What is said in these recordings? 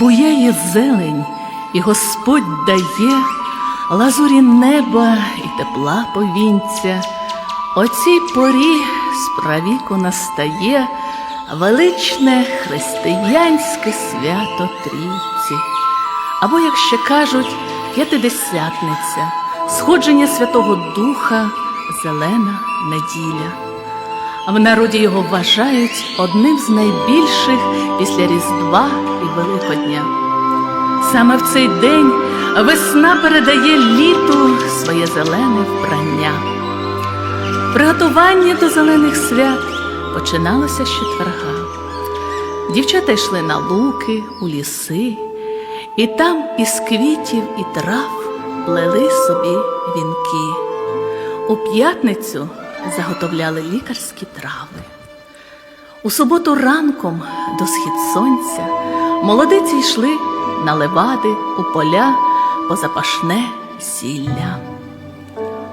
Буяє зелень, і Господь дає лазурі неба і тепла повінця. О цій порі справіку настає величне християнське свято Трійці. Або, як ще кажуть, п'ятидесятниця, сходження Святого Духа, зелена неділя. В народі його вважають одним з найбільших після Різдва і Великодня. Саме в цей день весна передає літу своє зелене вбрання. Приготування до зелених свят починалося з четверга. Дівчата йшли на луки, у ліси, і там із квітів і трав плели собі вінки. У п'ятницю заготовляли лікарські трави. У суботу ранком до схід сонця молодиці йшли на левади у поля по запашне зілля.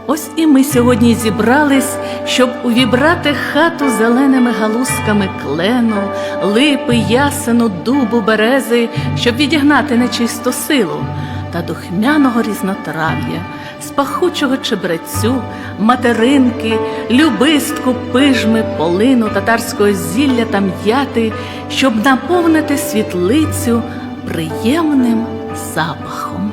Ось і ми сьогодні зібрались, щоб увібрати хату зеленими галузками клену, липи, ясену, дубу, берези, щоб відігнати нечисту силу та духмяного різнотрав'я, з пахучого чебрецю, материнки, любистку, пижми, полину, татарського зілля та м'яти, щоб наповнити світлицю приємним запахом.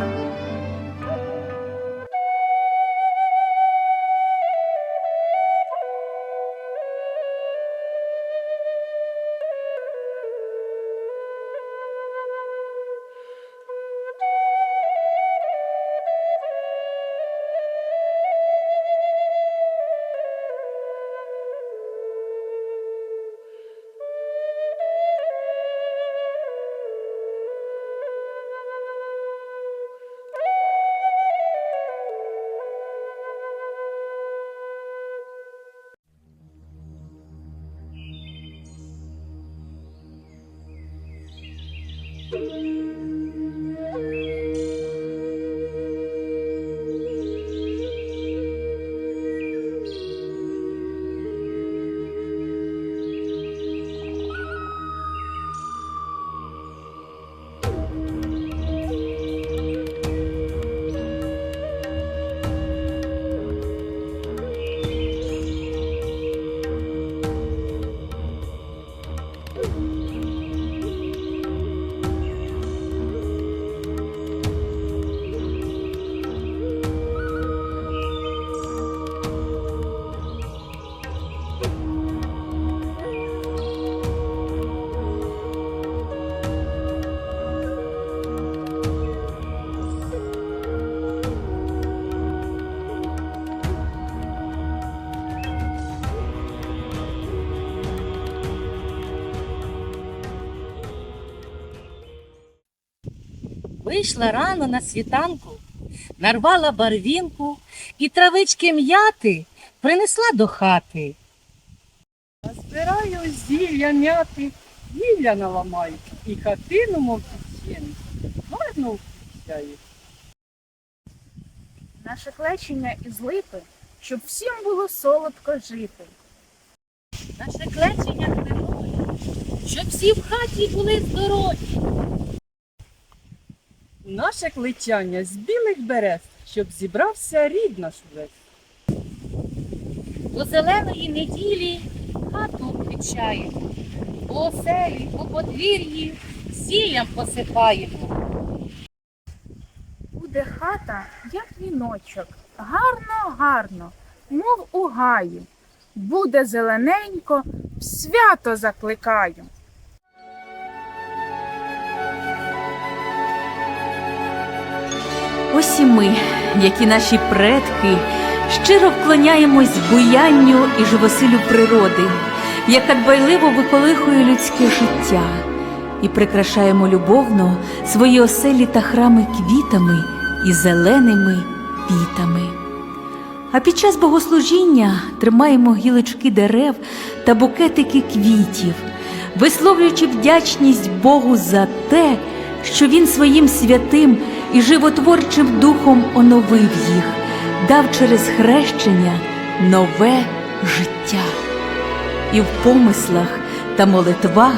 Вийшла рано на світанку, нарвала барвінку і травички м'яти принесла до хати. Збираю зілля м'яти, зілля наламаю, і хатину, мов підсіну, гарно впічаю. наше клечення із липи, щоб всім було солодко жити. Наше клечення кривої, щоб всі в хаті були здорові. Наше кличання з білих берез, щоб зібрався рід наш весь. До зеленої неділі хату включаємо, по оселі, по подвір'ї зіллям посипаємо. Буде хата, як віночок, гарно, гарно, мов у гаї. Буде зелененько, в свято закликаю. Ось і ми, як і наші предки, щиро вклоняємось буянню і живосилю природи, яка дбайливо виколихує людське життя, і прикрашаємо любовно свої оселі та храми квітами і зеленими вітами. А під час богослужіння тримаємо гілочки дерев та букетики квітів, висловлюючи вдячність Богу за те, що Він своїм святим і животворчим духом оновив їх, дав через хрещення нове життя. І в помислах та молитвах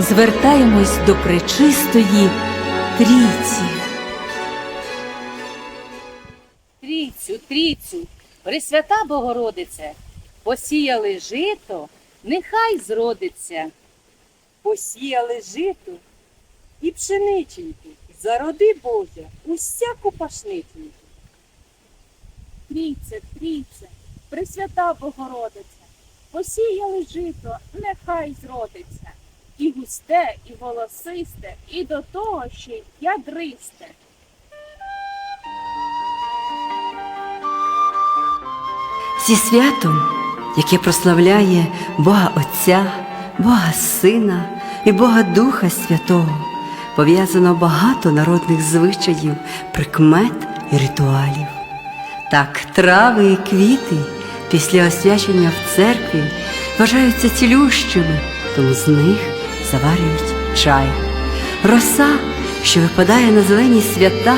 звертаємось до пречистої трійці. Трійцю, трійцю, Пресвята Богородице, посіяли жито, нехай зродиться. Посіяли жито і пшениченьку, зароди Боже, усяку пашниченьку. Трійце, трійце, Пресвята Богородице, посіяли жито, нехай зродиться. І густе, і волосисте, і до того ще й ядристе. зі святом, яке прославляє Бога Отця, Бога Сина і Бога Духа Святого, пов'язано багато народних звичаїв, прикмет і ритуалів. Так, трави і квіти після освячення в церкві вважаються цілющими, тому з них заварюють чай. Роса, що випадає на зелені свята,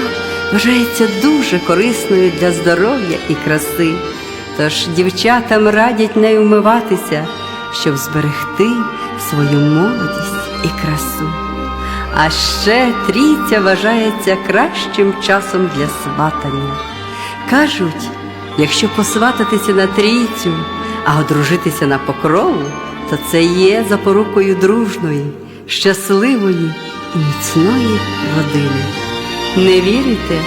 вважається дуже корисною для здоров'я і краси. Тож дівчатам радять нею вмиватися, щоб зберегти свою молодість і красу. А ще трійця вважається кращим часом для сватання. Кажуть, якщо посвататися на трійцю, а одружитися на покрову, то це є запорукою дружної, щасливої і міцної родини. Не вірите?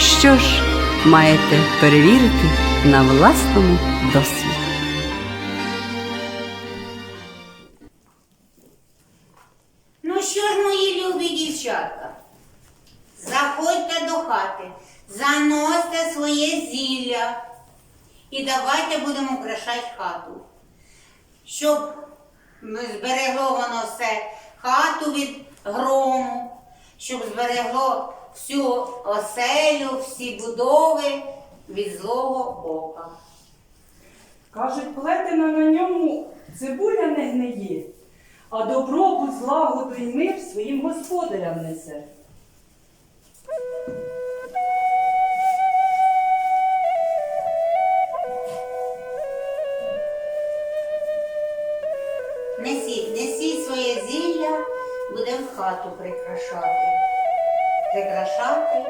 Що ж, маєте перевірити на власному досвіді. Давайте будемо украшати хату. Щоб зберегло воно все хату від грому, щоб зберегло всю оселю, всі будови від злого ока. Кажуть, плетена на ньому цибуля не гниє, а добробут, злагоду й мир своїм господарям несе. Хату прикрашати. Прикрашати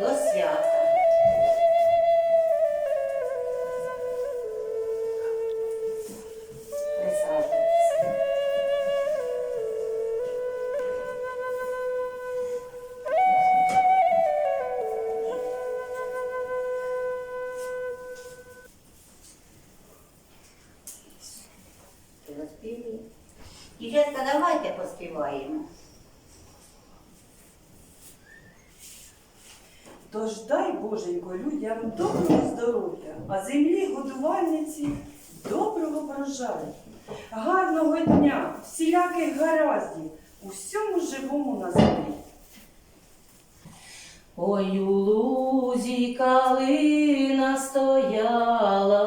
до свята. Людям доброго здоров'я, а землі годувальниці доброго врожаю, гарного дня, всіляких гараздів, усьому живому на землі. Ой, у лузі калина стояла.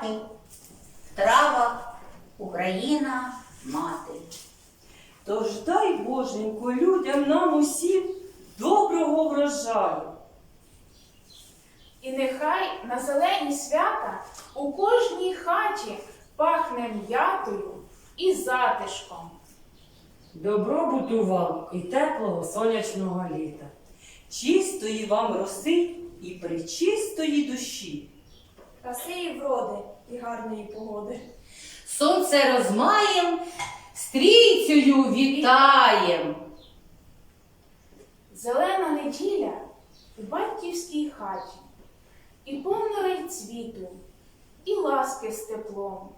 Хати, в травах Україна мати. Тож дай Боженько людям нам усім доброго врожаю. І нехай на зелені свята у кожній хаті пахне м'ятою і затишком. Добробуту вам і теплого сонячного літа. Чистої вам роси і причистої душі. Краси і вроди і гарної погоди. Сонце розмаєм, стрійцею вітаєм. Зелена неділя в батьківській хаті, і повна райцвіту, і ласки з теплом,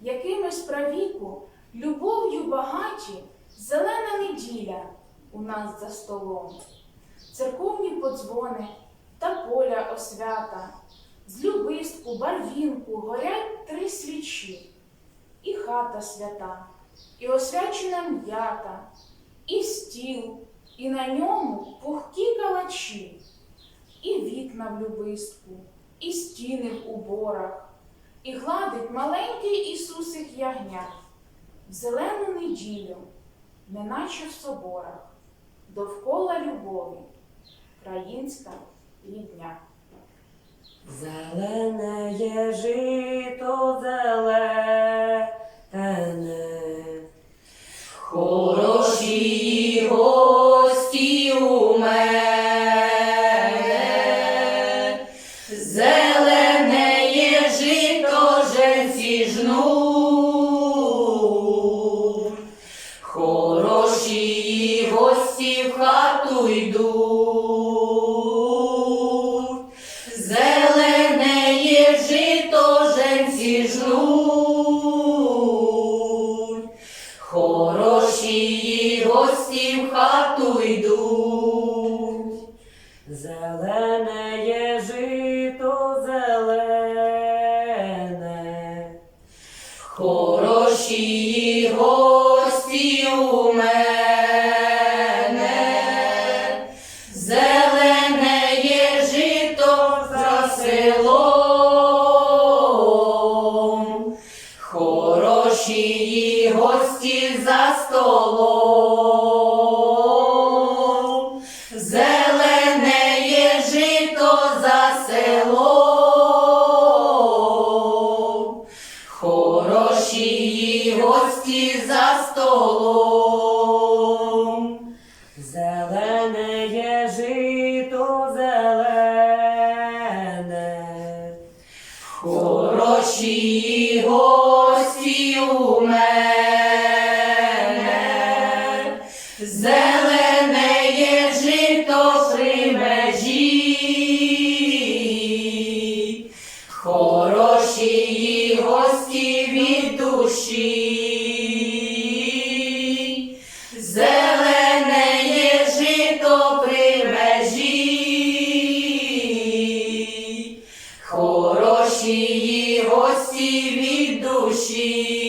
якимись правіку, любов'ю багаті, зелена неділя у нас за столом. Церковні подзвони та поля освята, з любистку, барвінку горять три свічі, і хата свята, і освячена м'ята, і стіл, і на ньому пухкі калачі, і вікна в любистку, і стіни в уборах, і гладить маленький Ісусик ягня в зелену неділю, неначе в соборах, довкола любові, країнська рідня. Зелене є жито зелене. За селом, хороші гості у мене, зелене є жито при межі, хороші гості від душі, зелене є жито при межі гості від душі.